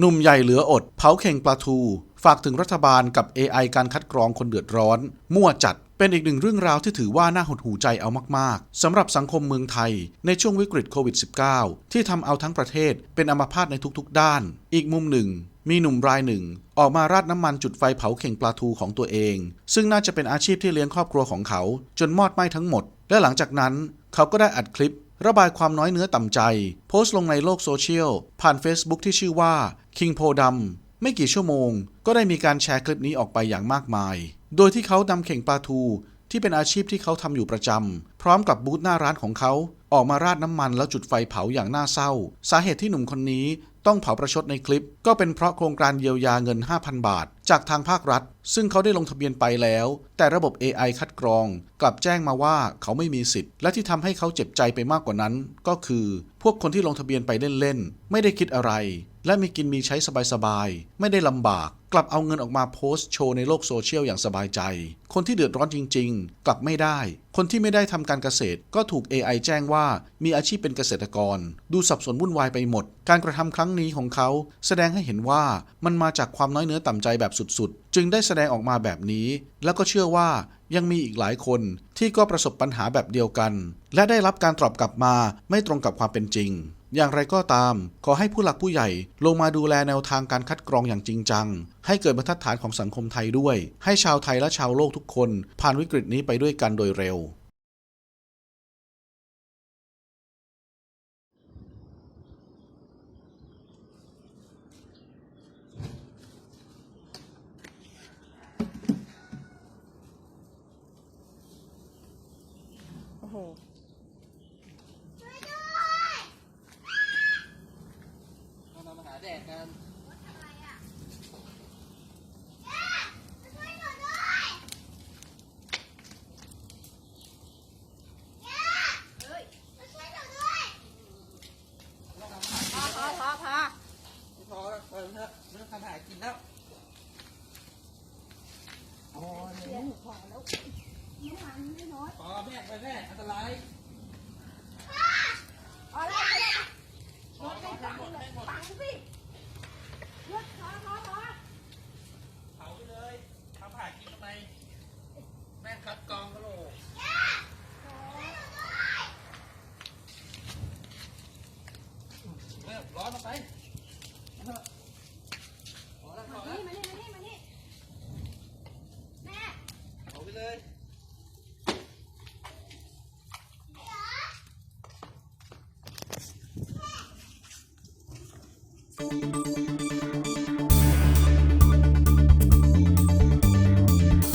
หนุ่มใหญ่เหลืออด เผาเข่งปลาทู ฝากถึงรัฐบาลกับ AI การคัดกรองคนเดือดร้อน มั่วจัดเป็นอีกหนึ่งเรื่องราวที่ถือว่าน่าหดหูใจเอามาก ๆ สำหรับสังคมเมืองไทย ในช่วงวิกฤตโควิด -19 ที่ทำเอาทั้งประเทศเป็นอัมพาตในทุก ๆ ด้าน อีกมุมหนึ่ง มีหนุ่มรายหนึ่ง ออกมาราดน้ำมันจุดไฟเผาเข่งปลาทูของตัวเอง ซึ่งน่าจะเป็นอาชีพที่เลี้ยงครอบครัวของเขา จนมอดไหม้ทั้งหมด และหลังจากนั้น เขาก็ได้อัดคลิป ระบายความน้อยเนื้อต่ำใจ โพสต์ลงในโลกโซเชียล ผ่าน Facebook ที่ชื่อว่า King โพดำไม่กี่ชั่วโมง ก็ได้มีการแชร์คลิปนี้ออกไปอย่างมากมาย โดยที่เขานำเข่งปลาทู ที่เป็นอาชีพที่เขาทำอยู่ประจำพร้อมกับบูธหน้าร้านของเขา ออกมาราดน้ำมันแล้วจุดไฟเผาอย่างน่าเศร้า สาเหตุที่หนุ่มคนนี้ ต้องเผาประชดในคลิป ก็เป็นเพราะโครงการเยียวยาเงิน 5,000 บาท จากทางภาครัฐ ซึ่งเขาได้ลงทะเบียนไปแล้ว แต่ระบบ AI คัดกรอง กลับแจ้งมาว่าเขาไม่มีสิทธิ์ และที่ทำให้เขาเจ็บใจไปมากกว่านั้น ก็คือ พวกคนที่ลงทะเบียนไปเล่นๆไม่ได้คิดอะไร และมีกินมีใช้สบายๆ ไม่ได้ลำบาก กลับเอาเงินออกมาโพสต์โชว์ในโลกโซเชียลอย่างสบายใจ คนที่เดือดร้อนจริง ๆ กลับไม่ได้ คนที่ไม่ได้ทำการเกษตรก็ถูก AI แจ้งว่ามีอาชีพเป็นเกษตรกร ดูสับสนวุ่นวายไปหมด การกระทำครั้งนี้ของเขาแสดงให้เห็นว่ามันมาจากความน้อยเนื้อต่ำใจแบบสุดๆ จึงได้แสดงออกมาแบบนี้ แล้วก็เชื่อว่ายังมีอีกหลายคนที่ก็ประสบปัญหาแบบเดียวกัน และได้รับการตอบกลับมาไม่ตรงกับความเป็นจริง อย่างไรก็ตาม ขอให้ผู้หลักผู้ใหญ่ลงมาดูแลแนวทางการคัดกรองอย่างจริงจัง ให้เกิดบรรทัดฐานของสังคมไทยด้วย ให้ชาวไทยและชาวโลกทุกคน ผ่านวิกฤตนี้ไปด้วยกันโดยเร็ว โอ้โห เรามาหา แดดกันพอพอพอพอพอแล้วเปิดเถอะเรื่องทำหากินแล้วพอแล้วพอแล้วพอแม่ไปแม่อันตราย Baka na tayo.